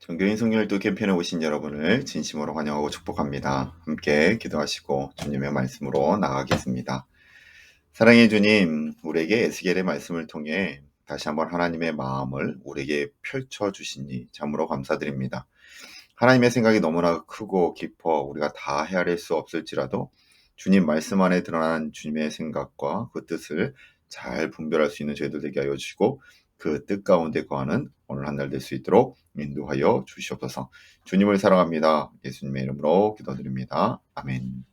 정교인 성령일도 캠페인에 오신 여러분을 진심으로 환영하고 축복합니다. 함께 기도하시고 주님의 말씀으로 나가겠습니다. 사랑의 주님, 우리에게 에스겔의 말씀을 통해 다시 한번 하나님의 마음을 우리에게 펼쳐 주시니 참으로 감사드립니다. 하나님의 생각이 너무나 크고 깊어 우리가 다 헤아릴 수 없을지라도 주님 말씀 안에 드러난 주님의 생각과 그 뜻을 잘 분별할 수 있는 저희들 되게 하여 주시고 그 뜻 가운데 거하는 오늘 한 날 될 수 있도록 인도하여 주시옵소서. 주님을 사랑합니다. 예수님의 이름으로 기도드립니다. 아멘.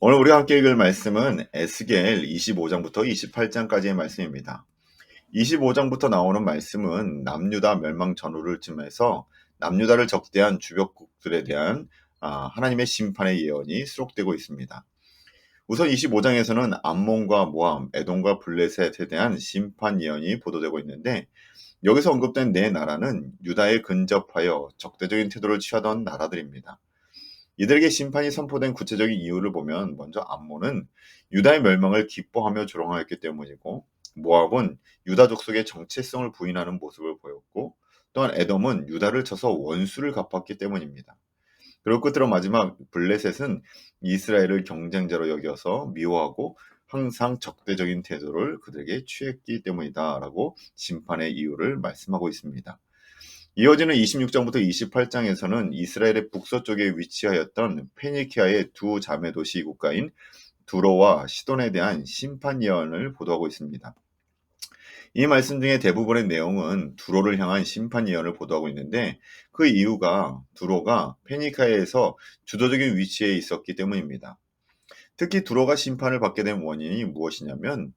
오늘 우리가 함께 읽을 말씀은 에스겔 25장부터 28장까지의 말씀입니다. 25장부터 나오는 말씀은 남유다 멸망 전후를 쯤해서 남유다를 적대한 주변국들에 대한 아, 하나님의 심판의 예언이 수록되고 있습니다. 우선 25장에서는 암몬과 모함, 에돔과 블레셋에 대한 심판 예언이 보도되고 있는데 여기서 언급된 네 나라는 유다에 근접하여 적대적인 태도를 취하던 나라들입니다. 이들에게 심판이 선포된 구체적인 이유를 보면 먼저 암몬은 유다의 멸망을 기뻐하며 조롱하였기 때문이고 모압은 유다 족속의 정체성을 부인하는 모습을 보였고 또한 에돔은 유다를 쳐서 원수를 갚았기 때문입니다. 그리고 끝으로 마지막 블레셋은 이스라엘을 경쟁자로 여겨서 미워하고 항상 적대적인 태도를 그들에게 취했기 때문이다라고 심판의 이유를 말씀하고 있습니다. 이어지는 26장부터 28장에서는 이스라엘의 북서쪽에 위치하였던 페니키아의 두 자매 도시 국가인 두로와 시돈에 대한 심판 예언을 보도하고 있습니다. 이 말씀 중에 대부분의 내용은 두로를 향한 심판 예언을 보도하고 있는데 그 이유가 두로가 페니카에서 주도적인 위치에 있었기 때문입니다. 특히 두로가 심판을 받게 된 원인이 무엇이냐면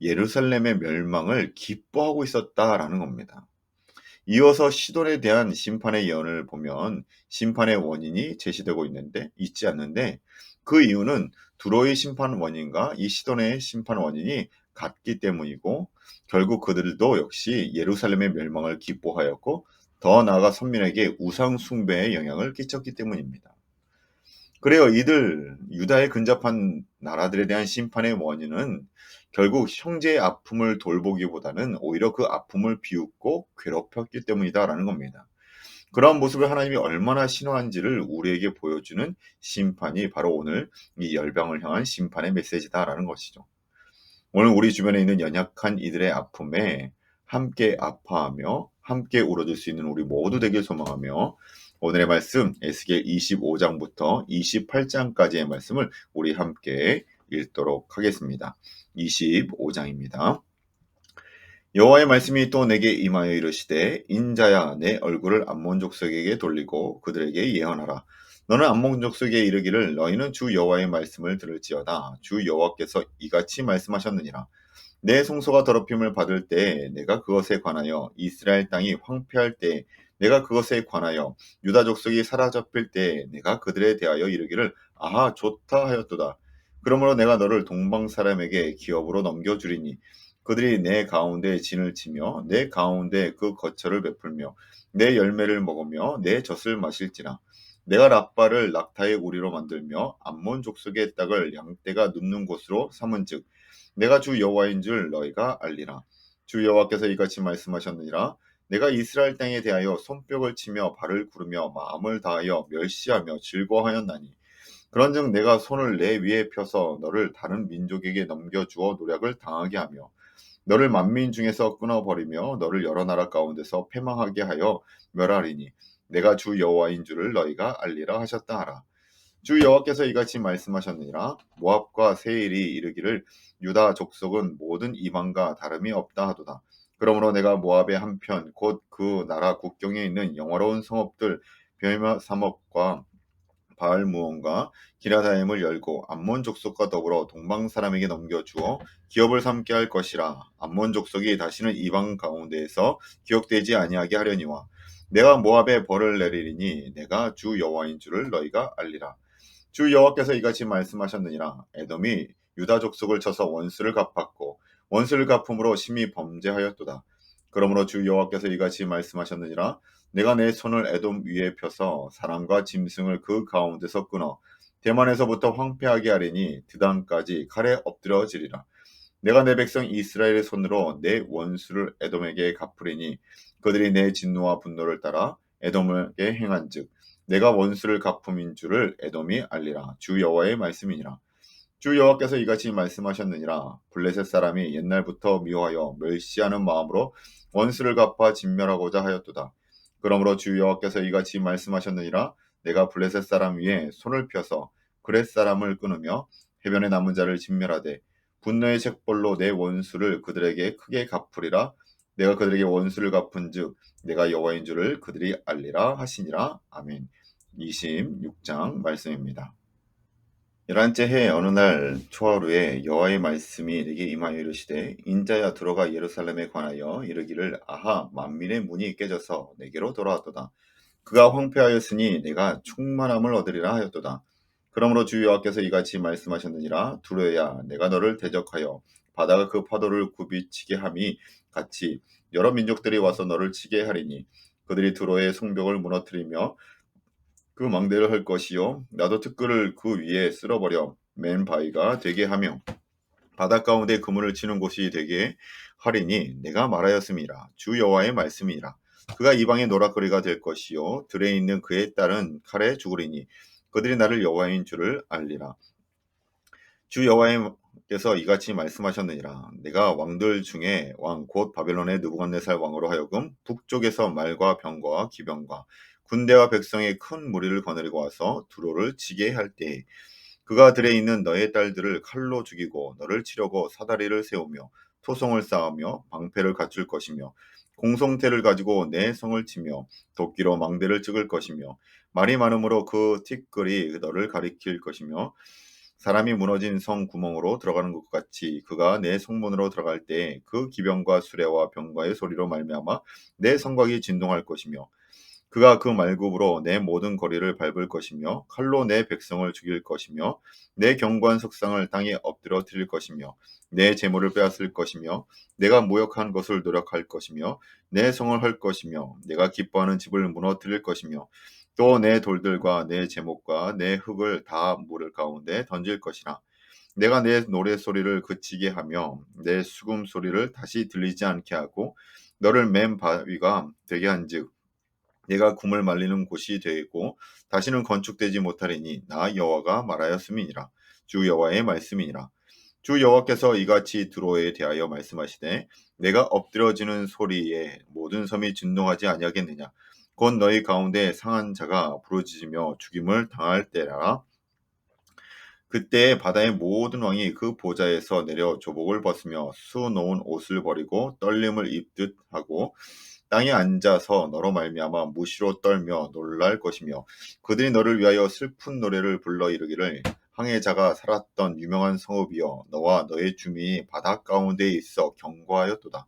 예루살렘의 멸망을 기뻐하고 있었다라는 겁니다. 이어서 시돈에 대한 심판의 예언을 보면 심판의 원인이 제시되고 있는데 있지 않는데 그 이유는 두로의 심판 원인과 이 시돈의 심판 원인이 같기 때문이고 결국 그들도 역시 예루살렘의 멸망을 기뻐하였고 더 나아가 선민에게 우상 숭배의 영향을 끼쳤기 때문입니다. 그래요. 이들 유다에 근접한 나라들에 대한 심판의 원인은 결국 형제의 아픔을 돌보기보다는 오히려 그 아픔을 비웃고 괴롭혔기 때문이다라는 겁니다. 그러한 모습을 하나님이 얼마나 신호한지를 우리에게 보여주는 심판이 바로 오늘 이 열병을 향한 심판의 메시지다라는 것이죠. 오늘 우리 주변에 있는 연약한 이들의 아픔에 함께 아파하며 함께 울어줄 수 있는 우리 모두 되길 소망하며 오늘의 말씀 에스겔 25장부터 28장까지의 말씀을 우리 함께 읽도록 하겠습니다. 25장입니다. 여호와의 말씀이 또 내게 임하여 이르시되 인자야 내 얼굴을 암몬 족속에게 돌리고 그들에게 예언하라. 너는 암몬 족속에 이르기를 너희는 주 여호와의 말씀을 들을지어다. 주 여호와께서 이같이 말씀하셨느니라. 내 성소가 더럽힘을 받을 때 내가 그것에 관하여 이스라엘 땅이 황폐할 때 내가 그것에 관하여 유다 족속이 사라졌을 때 내가 그들에 대하여 이르기를 아하 좋다 하였도다. 그러므로 내가 너를 동방 사람에게 기업으로 넘겨 주리니 그들이 내 가운데 진을 치며 내 가운데 그 거처를 베풀며 내 열매를 먹으며 내 젖을 마실지라. 내가 라빠를 낙타의 우리로 만들며 암몬 족속의 땅을 양떼가 눕는 곳으로 삼은즉 내가 주 여호와인 줄 너희가 알리라. 주 여호와께서 이같이 말씀하셨느니라. 내가 이스라엘 땅에 대하여 손뼉을 치며 발을 구르며 마음을 다하여 멸시하며 즐거워하였나니. 그런즉 내가 손을 내 위에 펴서 너를 다른 민족에게 넘겨주어 노력을 당하게 하며 너를 만민 중에서 끊어버리며 너를 여러 나라 가운데서 패망하게 하여 멸하리니 내가 주 여호와인 줄을 너희가 알리라 하셨다 하라. 주 여호와께서 이같이 말씀하셨느니라 모압과 세일이 이르기를 유다 족속은 모든 이방과 다름이 없다 하도다. 그러므로 내가 모압의 한편 곧 그 나라 국경에 있는 영화로운 성읍들 베마 사목과 바알 무온과 기라다임을 열고 암몬 족속과 더불어 동방 사람에게 넘겨 주어 기업을 삼게 할 것이라. 암몬 족속이 다시는 이방 가운데에서 기억되지 아니하게 하려니와 내가 모압에 벌을 내리리니 내가 주 여호와인 줄을 너희가 알리라. 주 여호와께서 이같이 말씀하셨느니라. 에돔이 유다 족속을 쳐서 원수를 갚았고 원수를 갚음으로 심히 범죄하였도다 그러므로 주 여호와께서 이같이 말씀하셨느니라. 내가 내 손을 에돔 위에 펴서 사람과 짐승을 그 가운데서 끊어 대만에서부터 황폐하게 하리니 드단까지 칼에 엎드려지리라. 내가 내 백성 이스라엘의 손으로 내 원수를 에돔에게 갚으리니 그들이 내 진노와 분노를 따라 에돔에게 행한즉 내가 원수를 갚음인 줄을 에돔이 알리라. 주 여호와의 말씀이니라. 주 여호와께서 이같이 말씀하셨느니라. 블레셋 사람이 옛날부터 미워하여 멸시하는 마음으로 원수를 갚아 진멸하고자 하였도다. 그러므로 주 여호와께서 이같이 말씀하셨느니라. 내가 블레셋 사람 위에 손을 펴서 그렛 사람을 끊으며 해변에 남은 자를 진멸하되 분노의 책벌로 내 원수를 그들에게 크게 갚으리라. 내가 그들에게 원수를 갚은즉 내가 여호와인 줄을 그들이 알리라 하시니라. 아멘. 26장 말씀입니다. 열한째 해 어느 날 초하루에 여호와의 말씀이 내게 임하여 이르시되 인자야 들어가 예루살렘에 관하여 이르기를 아하 만민의 문이 깨져서 내게로 돌아왔도다. 그가 황폐하였으니 내가 충만함을 얻으리라 하였도다. 그러므로 주 여호와께서 이같이 말씀하셨느니라. 두려야 내가 너를 대적하여 바다가 그 파도를 굽이치게 함이 같이 여러 민족들이 와서 너를 치게 하리니 그들이 두로의 성벽을 무너뜨리며 그 망대를 할 것이요. 나도 특글을 그 위에 쓸어버려 맨 바위가 되게 하며 바닷 가운데 그물을 치는 곳이 되게 하리니 내가 말하였음이라. 주 여호와의 말씀이라. 그가 이방의 노락거리가 될 것이요. 들에 있는 그의 딸은 칼에 죽으리니 그들이 나를 여호와인 줄을 알리라. 주 여호와께서 이같이 말씀하셨느니라. 내가 왕들 중에 왕 곧 바벨론의 느부갓네살 왕으로 하여금 북쪽에서 말과 병과 기병과 군대와 백성의 큰 무리를 거느리고 와서 두로를 지게 할 때에 그가 들에 있는 너의 딸들을 칼로 죽이고 너를 치려고 사다리를 세우며 토성을 쌓으며 방패를 갖출 것이며 공성태를 가지고 내 성을 치며 도끼로 망대를 찍을 것이며 말이 많으므로 그 티끌이 너를 가리킬 것이며 사람이 무너진 성 구멍으로 들어가는 것 같이 그가 내 성문으로 들어갈 때 그 기병과 수레와 병과의 소리로 말미암아 내 성곽이 진동할 것이며 그가 그 말굽으로 내 모든 거리를 밟을 것이며 칼로 내 백성을 죽일 것이며 내 경관 석상을 땅에 엎드려 드릴 것이며 내 재물을 빼앗을 것이며 내가 모욕한 것을 노력할 것이며 내 성을 할 것이며 내가 기뻐하는 집을 무너뜨릴 것이며 또 내 돌들과 내 제목과 내 흙을 다 물을 가운데 던질 것이라. 내가 내 노래 소리를 그치게 하며 내 수금 소리를 다시 들리지 않게 하고 너를 맨 바위가 되게 한즉 내가 굼을 말리는 곳이 되고 다시는 건축되지 못하리니 나 여호와가 말하였음이니라. 주 여호와의 말씀이니라. 주 여호와께서 이같이 드로에 대하여 말씀하시되 내가 엎드려지는 소리에 모든 섬이 진동하지 아니하겠느냐? 곧 너희 가운데 상한 자가 부르짖으며 죽임을 당할 때라. 그때 바다의 모든 왕이 그 보좌에서 내려 조복을 벗으며 수놓은 옷을 버리고 떨림을 입듯 하고 땅에 앉아서 너로 말미암아 무시로 떨며 놀랄 것이며 그들이 너를 위하여 슬픈 노래를 불러 이르기를 항해자가 살았던 유명한 성읍이여 너와 너의 주민이 바다 가운데 있어 경고하였도다.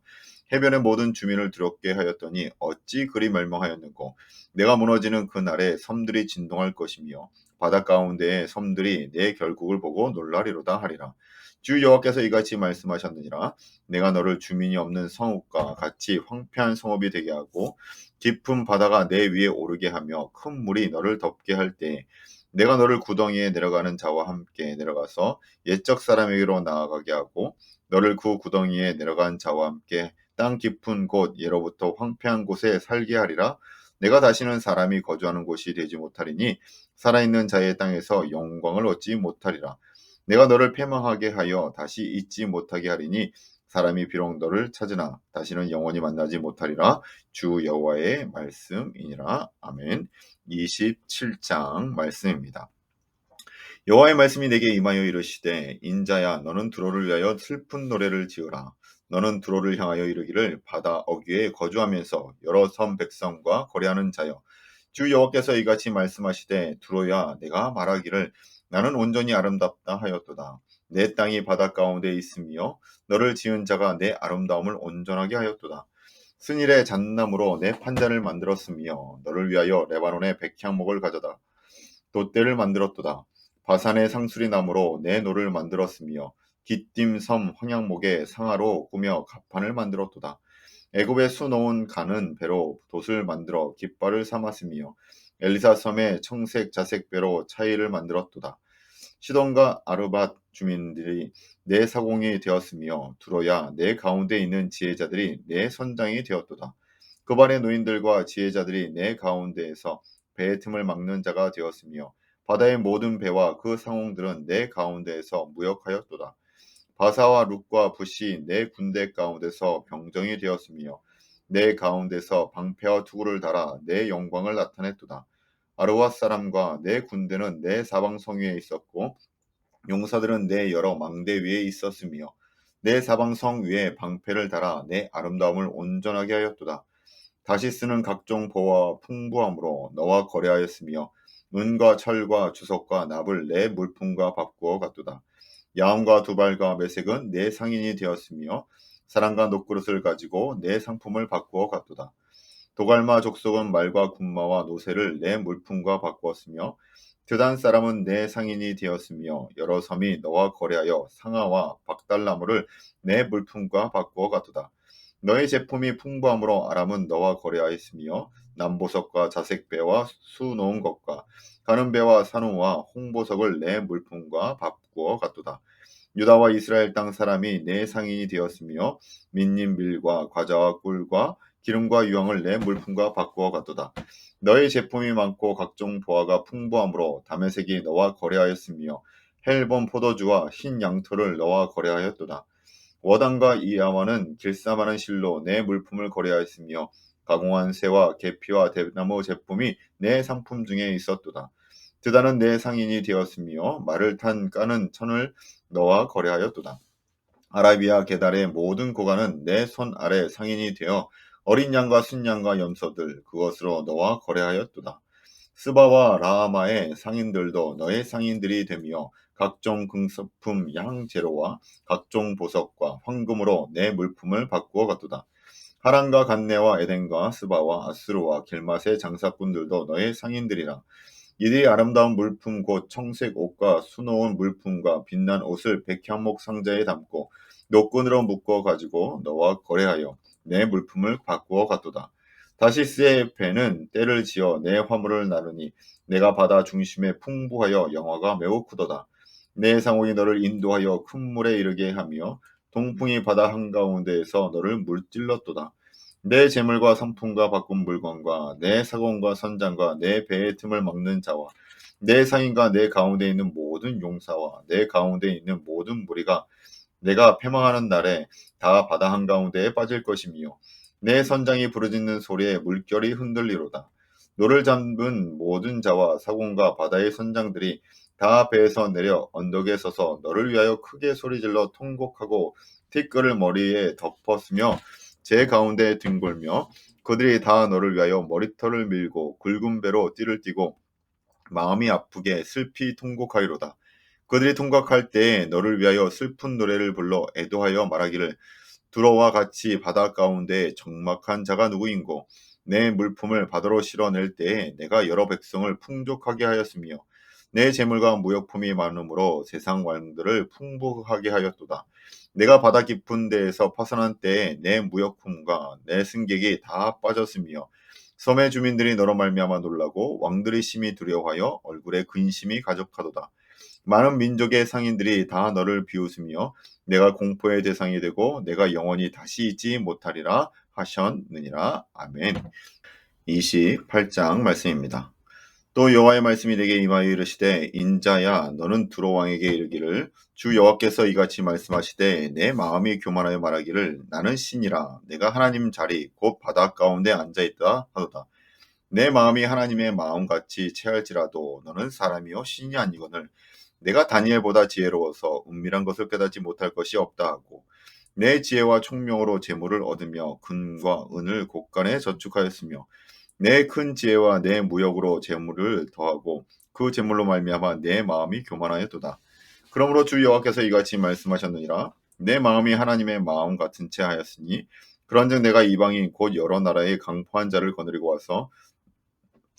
해변의 모든 주민을 두렵게 하였더니 어찌 그리 멸망하였는고 내가 무너지는 그 날에 섬들이 진동할 것이며 바다 가운데의 섬들이 내 결국을 보고 놀라리로다 하리라. 주 여호와께서 이같이 말씀하셨느니라. 내가 너를 주민이 없는 성읍과 같이 황폐한 성읍이 되게 하고 깊은 바다가 내 위에 오르게 하며 큰 물이 너를 덮게 할 때 내가 너를 구덩이에 내려가는 자와 함께 내려가서 옛적 사람에게로 나아가게 하고 너를 그 구덩이에 내려간 자와 함께 땅 깊은 곳 예로부터 황폐한 곳에 살게 하리라. 내가 다시는 사람이 거주하는 곳이 되지 못하리니 살아있는 자의 땅에서 영광을 얻지 못하리라 내가 너를 패망하게 하여 다시 잊지 못하게 하리니 사람이 비록 너를 찾으나 다시는 영원히 만나지 못하리라. 주 여호와의 말씀이니라. 아멘. 27장 말씀입니다. 여호와의 말씀이 내게 임하여 이르시되 인자야 너는 두로를 위하여 슬픈 노래를 지으라. 너는 두로를 향하여 이르기를 바다 어귀에 거주하면서 여러 섬 백성과 거래하는 자여. 주 여호와께서 이같이 말씀하시되 두로야 내가 말하기를 나는 온전히 아름답다 하였도다. 내 땅이 바다 가운데 있으며 너를 지은 자가 내 아름다움을 온전하게 하였도다. 순일의 잣나무로 내 판잔을 만들었으며 너를 위하여 레바논의 백향목을 가져다 돛대를 만들었도다. 바산의 상수리 나무로 내 노를 만들었으며 기띔 섬 황양목의 상하로 꾸며 갑판을 만들었도다. 애굽에 수놓은 가는 배로 돛을 만들어 깃발을 삼았으며 엘리사 섬의 청색 자색 배로 차이를 만들었도다. 시돈과 아르밧 주민들이 내 사공이 되었으며 두로야 내 가운데 있는 지혜자들이 내 선장이 되었도다. 그발의 노인들과 지혜자들이 내 가운데에서 배의 틈을 막는 자가 되었으며 바다의 모든 배와 그 상홍들은 내 가운데에서 무역하였도다. 바사와 룩과 붓이 내 군대 가운데서 병정이 되었으며 내 가운데서 방패와 투구를 달아 내 영광을 나타냈도다. 아르와 사람과 내 군대는 내 사방 성 위에 있었고 용사들은 내 여러 망대 위에 있었으며 내 사방 성 위에 방패를 달아 내 아름다움을 온전하게 하였도다. 다시 쓰는 각종 보와 풍부함으로 너와 거래하였으며 은과 철과 주석과 납을 내 물품과 바꾸어 갔도다. 야음과 두발과 매색은 내 상인이 되었으며 사랑과 녹그릇을 가지고 내 상품을 바꾸어 갔도다. 도갈마 족속은 말과 군마와 노새를 내 물품과 바꾸었으며 드단 사람은 내 상인이 되었으며 여러 섬이 너와 거래하여 상아와 박달나무를 내 물품과 바꾸어 갔도다. 너의 제품이 풍부함으로 아람은 너와 거래하였으며 남보석과 자색배와 수 놓은 것과 가는배와 산호와 홍보석을 내 물품과 바꾸어 갔도다. 유다와 이스라엘 땅 사람이 내 상인이 되었으며 민님 밀과 과자와 꿀과 기름과 유황을 내 물품과 바꾸어 갔도다. 너의 제품이 많고 각종 보화가 풍부함으로 다메색이 너와 거래하였으며 헬본 포도주와 흰 양털을 너와 거래하였도다. 워단과 이아와는 길쌈하는 실로 내 물품을 거래하였으며 가공한 새와 계피와 대나무 제품이 내 상품 중에 있었도다. 드다는 내 상인이 되었으며 말을 탄 까는 천을 너와 거래하였도다. 아라비아 게달의 모든 고관은 내 손 아래 상인이 되어 어린 양과 순양과 염소들 그것으로 너와 거래하였도다. 스바와 라하마의 상인들도 너의 상인들이 되며 각종 금속품 양재료와 각종 보석과 황금으로 내 물품을 바꾸어 갔도다. 하란과 간네와 에덴과 스바와 아스루와 길맛의 장사꾼들도 너의 상인들이라. 이들이 아름다운 물품 곧 청색 옷과 수놓은 물품과 빛난 옷을 백향목 상자에 담고 노끈으로 묶어 가지고 너와 거래하여 내 물품을 바꾸어 갔도다. 다시스의 배는 때를 지어 내 화물을 나누니 내가 바다 중심에 풍부하여 영화가 매우 크도다. 내 상홍이 너를 인도하여 큰 물에 이르게 하며 동풍이 바다 한가운데에서 너를 물찔렀도다. 내 재물과 상품과 바꾼 물건과 내 사공과 선장과 내 배의 틈을 막는 자와 내 상인과 내 가운데 있는 모든 용사와 내 가운데 있는 모든 무리가 내가 패망하는 날에 다 바다 한가운데에 빠질 것이며 내 선장이 부르짖는 소리에 물결이 흔들리로다. 노를 잡은 모든 자와 사공과 바다의 선장들이 다 배에서 내려 언덕에 서서 너를 위하여 크게 소리질러 통곡하고 티끌을 머리에 덮었으며 제 가운데 뒹굴며 그들이 다 너를 위하여 머리털을 밀고 굵은 배로 띠를 띠고 마음이 아프게 슬피 통곡하리로다. 그들이 통곡할 때에 너를 위하여 슬픈 노래를 불러 애도하여 말하기를 두로와 같이 바다 가운데 적막한 자가 누구인고 내 물품을 바다로 실어낼 때에 내가 여러 백성을 풍족하게 하였으며 내 재물과 무역품이 많으므로 세상 왕들을 풍부하게 하였도다. 내가 바다 깊은 데에서 파산한 때에 내 무역품과 내 승객이 다 빠졌으며 섬의 주민들이 너로 말미암아 놀라고 왕들이 심히 두려워하여 얼굴에 근심이 가득하도다. 많은 민족의 상인들이 다 너를 비웃으며 내가 공포의 대상이 되고 내가 영원히 다시 있지 못하리라 하셨느니라. 아멘. 28장 말씀입니다. 또 여호와의 말씀이 내게 임하여 이르시되 인자야 너는 두로 왕에게 이르기를 주 여호와께서 이같이 말씀하시되 내 마음이 교만하여 말하기를 나는 신이라 내가 하나님 자리 곧 바다 가운데 앉아 있다 하도다 내 마음이 하나님의 마음같이 체할지라도 너는 사람이요 신이 아니거늘 내가 다니엘보다 지혜로워서 은밀한 것을 깨닫지 못할 것이 없다 하고 내 지혜와 총명으로 재물을 얻으며 금과 은을 곳간에 저축하였으며 내 큰 지혜와 내 무역으로 재물을 더하고 그 재물로 말미암아 내 마음이 교만하였도다. 그러므로 주 여호와께서 이같이 말씀하셨느니라 내 마음이 하나님의 마음 같은 채 하였으니 그런즉 내가 이방인 곧 여러 나라의 강포한 자를 거느리고 와서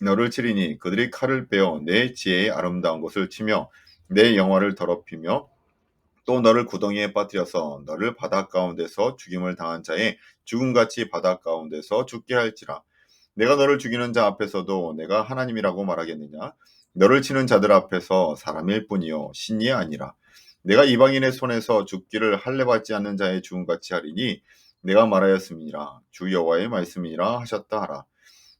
너를 치리니 그들이 칼을 빼어 내 지혜의 아름다운 것을 치며 내 영화를 더럽히며 또 너를 구덩이에 빠뜨려서 너를 바다 가운데서 죽임을 당한 자의 죽음같이 바다 가운데서 죽게 할지라. 내가 너를 죽이는 자 앞에서도 내가 하나님이라고 말하겠느냐? 너를 치는 자들 앞에서 사람일 뿐이요 신이 아니라. 내가 이방인의 손에서 죽기를 할례받지 않는 자의 죽음같이 하리니 내가 말하였음이니라. 주 여호와의 말씀이니라 하셨다 하라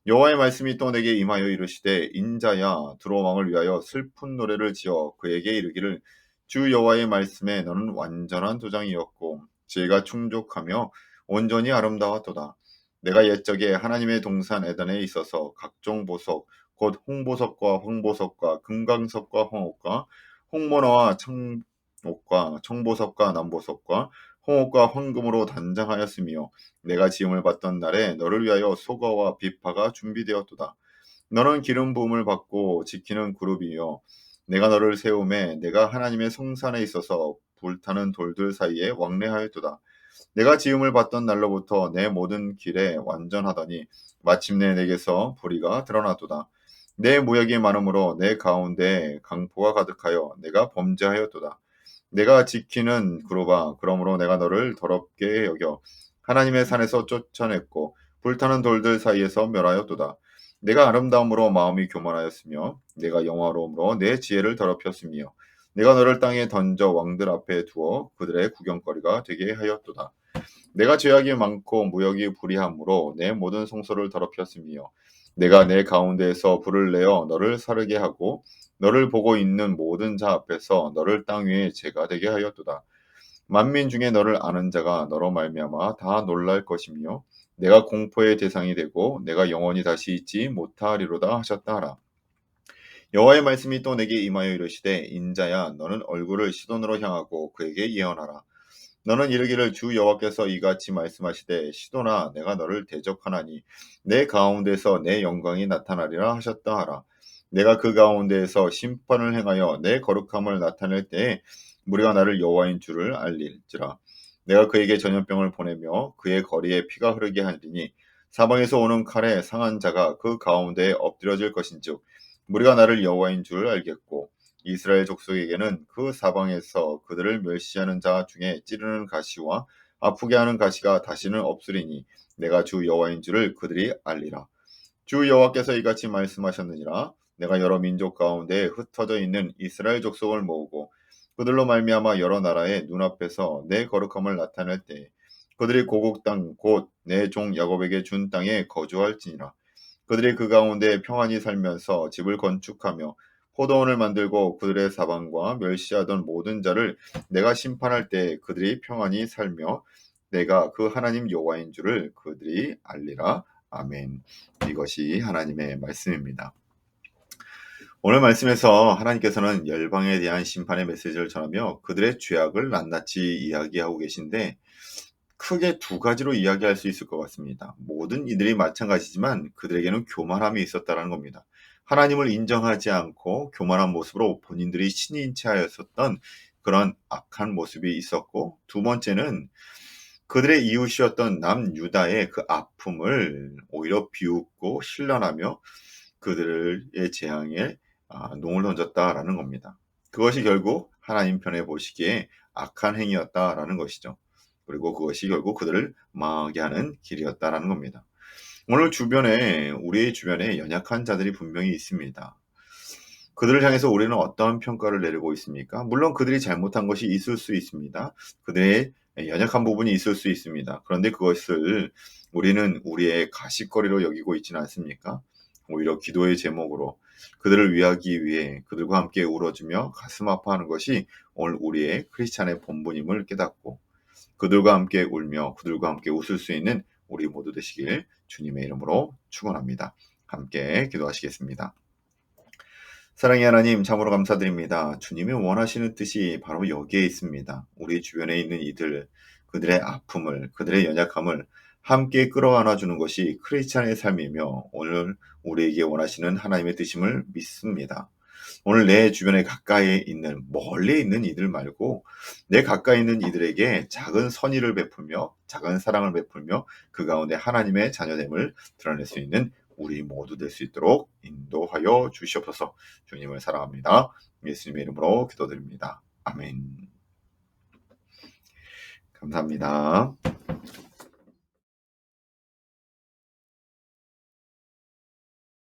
여호와의 말씀이 또 내게 임하여 이르시되 인자야 두로왕을 위하여 슬픈 노래를 지어 그에게 이르기를 주 여호와의 말씀에 너는 완전한 도장이었고 지혜가 충족하며 온전히 아름다웠도다. 내가 옛적에 하나님의 동산 에덴에 있어서 각종 보석 곧 홍보석과 황보석과 금강석과 황옥과 홍모나와 청옥과 청보석과 남보석과 홍옥과 황금으로 단장하였으며 내가 지음을 받던 날에 너를 위하여 소가와 비파가 준비되었도다. 너는 기름 부음을 받고 지키는 그룹이요 내가 너를 세움에 내가 하나님의 성산에 있어서 불타는 돌들 사이에 왕래하였도다. 내가 지음을 받던 날로부터 내 모든 길에 완전하더니 마침내 내게서 불의가 드러났도다. 내 무역이 많으므로 내 가운데 강포가 가득하여 내가 범죄하였도다. 내가 지키는 그로바 그러므로 내가 너를 더럽게 여겨 하나님의 산에서 쫓아냈고 불타는 돌들 사이에서 멸하였도다. 내가 아름다움으로 마음이 교만하였으며 내가 영화로움으로 내 지혜를 더럽혔으며 내가 너를 땅에 던져 왕들 앞에 두어 그들의 구경거리가 되게 하였도다. 내가 죄악이 많고 무역이 불의함으로 내 모든 성소를 더럽혔으며 내가 내 가운데에서 불을 내어 너를 사르게 하고 너를 보고 있는 모든 자 앞에서 너를 땅 위에 죄가 되게 하였도다. 만민 중에 너를 아는 자가 너로 말미암아 다 놀랄 것이며 내가 공포의 대상이 되고 내가 영원히 다시 잊지 못하리로다 하셨다 하라. 여호와의 말씀이 또 내게 임하여 이르시되 인자야 너는 얼굴을 시돈으로 향하고 그에게 예언하라. 너는 이르기를 주 여호와께서 이같이 말씀하시되 시도나 내가 너를 대적하나니 내 가운데서 내 영광이 나타나리라 하셨다 하라. 내가 그 가운데에서 심판을 행하여 내 거룩함을 나타낼 때에 무리가 나를 여호와인 줄을 알릴지라. 내가 그에게 전염병을 보내며 그의 거리에 피가 흐르게 하리니 사방에서 오는 칼에 상한 자가 그 가운데에 엎드려질 것인즉 무리가 나를 여호와인 줄을 알겠고 이스라엘 족속에게는 그 사방에서 그들을 멸시하는 자 중에 찌르는 가시와 아프게 하는 가시가 다시는 없으리니 내가 주 여호와인 줄을 그들이 알리라. 주 여호와께서 이같이 말씀하셨느니라. 내가 여러 민족 가운데 흩어져 있는 이스라엘 족속을 모으고 그들로 말미암아 여러 나라의 눈앞에서 내 거룩함을 나타낼 때 그들이 고국 땅 곧 내 종 야곱에게 준 땅에 거주할지니라. 그들이 그 가운데 평안히 살면서 집을 건축하며 포도원을 만들고 그들의 사방과 멸시하던 모든 자를 내가 심판할 때 그들이 평안히 살며 내가 그 하나님 여호와인 줄을 그들이 알리라. 아멘. 이것이 하나님의 말씀입니다. 오늘 말씀에서 하나님께서는 열방에 대한 심판의 메시지를 전하며 그들의 죄악을 낱낱이 이야기하고 계신데 크게 두 가지로 이야기할 수 있을 것 같습니다. 모든 이들이 마찬가지지만 그들에게는 교만함이 있었다는 겁니다. 하나님을 인정하지 않고 교만한 모습으로 본인들이 신인 체하였었던 그런 악한 모습이 있었고 두 번째는 그들의 이웃이었던 남유다의 그 아픔을 오히려 비웃고 신란하며 그들의 재앙에 아, 농을 던졌다라는 겁니다. 그것이 결국 하나님 편에 보시기에 악한 행위였다라는 것이죠. 그리고 그것이 결국 그들을 망하게 하는 길이었다라는 겁니다. 오늘 주변에 우리의 주변에 연약한 자들이 분명히 있습니다. 그들을 향해서 우리는 어떠한 평가를 내리고 있습니까? 물론 그들이 잘못한 것이 있을 수 있습니다. 그들의 연약한 부분이 있을 수 있습니다. 그런데 그것을 우리는 우리의 가식거리로 여기고 있지는 않습니까? 오히려 기도의 제목으로 그들을 위하기 위해 그들과 함께 울어주며 가슴 아파하는 것이 오늘 우리의 크리스찬의 본분임을 깨닫고 그들과 함께 울며 그들과 함께 웃을 수 있는 우리 모두 되시길 주님의 이름으로 축원합니다. 함께 기도하시겠습니다. 사랑의 하나님 참으로 감사드립니다. 주님이 원하시는 뜻이 바로 여기에 있습니다. 우리 주변에 있는 이들 그들의 아픔을 그들의 연약함을 함께 끌어안아 주는 것이 크리스찬의 삶이며 오늘 우리에게 원하시는 하나님의 뜻임을 믿습니다. 오늘 내 주변에 가까이 있는 멀리 있는 이들 말고 내 가까이 있는 이들에게 작은 선의를 베풀며 작은 사랑을 베풀며 그 가운데 하나님의 자녀됨을 드러낼 수 있는 우리 모두 될 수 있도록 인도하여 주시옵소서. 주님을 사랑합니다. 예수님의 이름으로 기도드립니다. 아멘. 감사합니다.